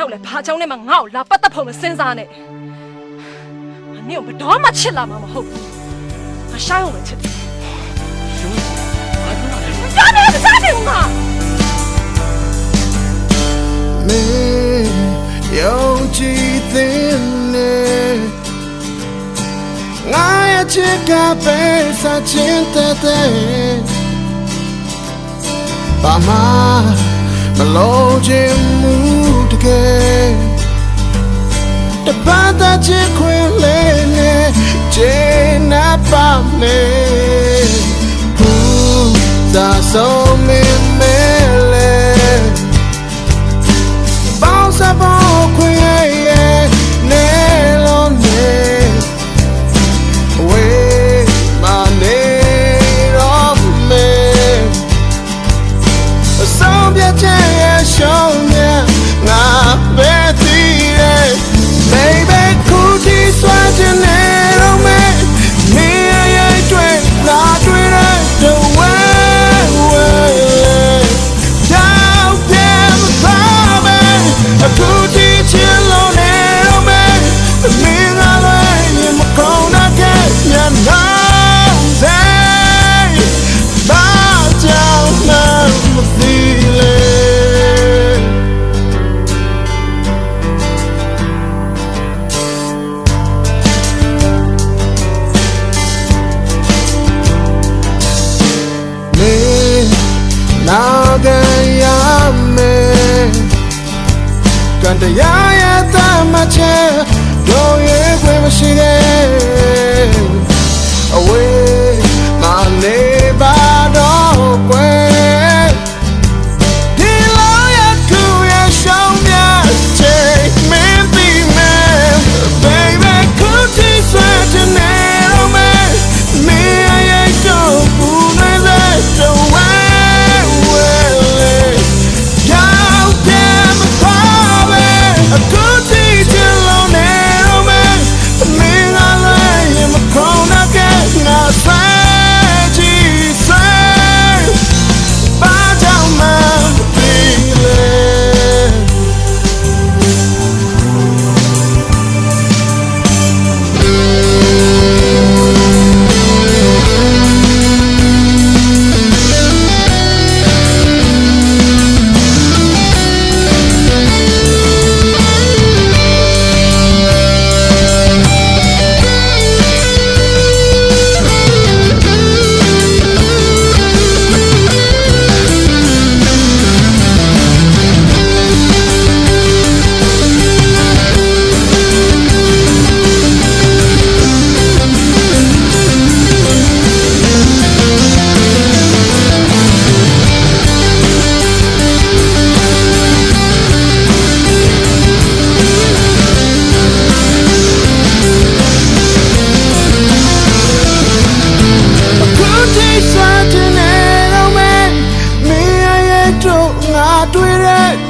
နောက်လည်းဘာကြောင့်လဲမငါ့ကိုလာပတ်သက်ဖို့မစင်စားနဲ့ငါနင့်ကိုဘယ်တော့မှချစ်လာမှာမဟုတ်ဘူးငါရှာရုံပဲချစ်တယ်ရှင်ဘာပြောရလဲကြားနေကြားနေငါမေယောင်ကြည်သင်နေငါရဲ့ချစ်ကပဲစာချင်းတဲ့တဲ့ဘာမှမလို့ချင် တပတ်တချစ်ခွင်လေးနဲ့ဂျေနာပါမယ်ဘူးသာဆုံး ရားရဲ့တမချေတို့ရဲ့ခွင့်မရှိတဲ့အဝေး I don't ငါတွေ့တဲ့ the way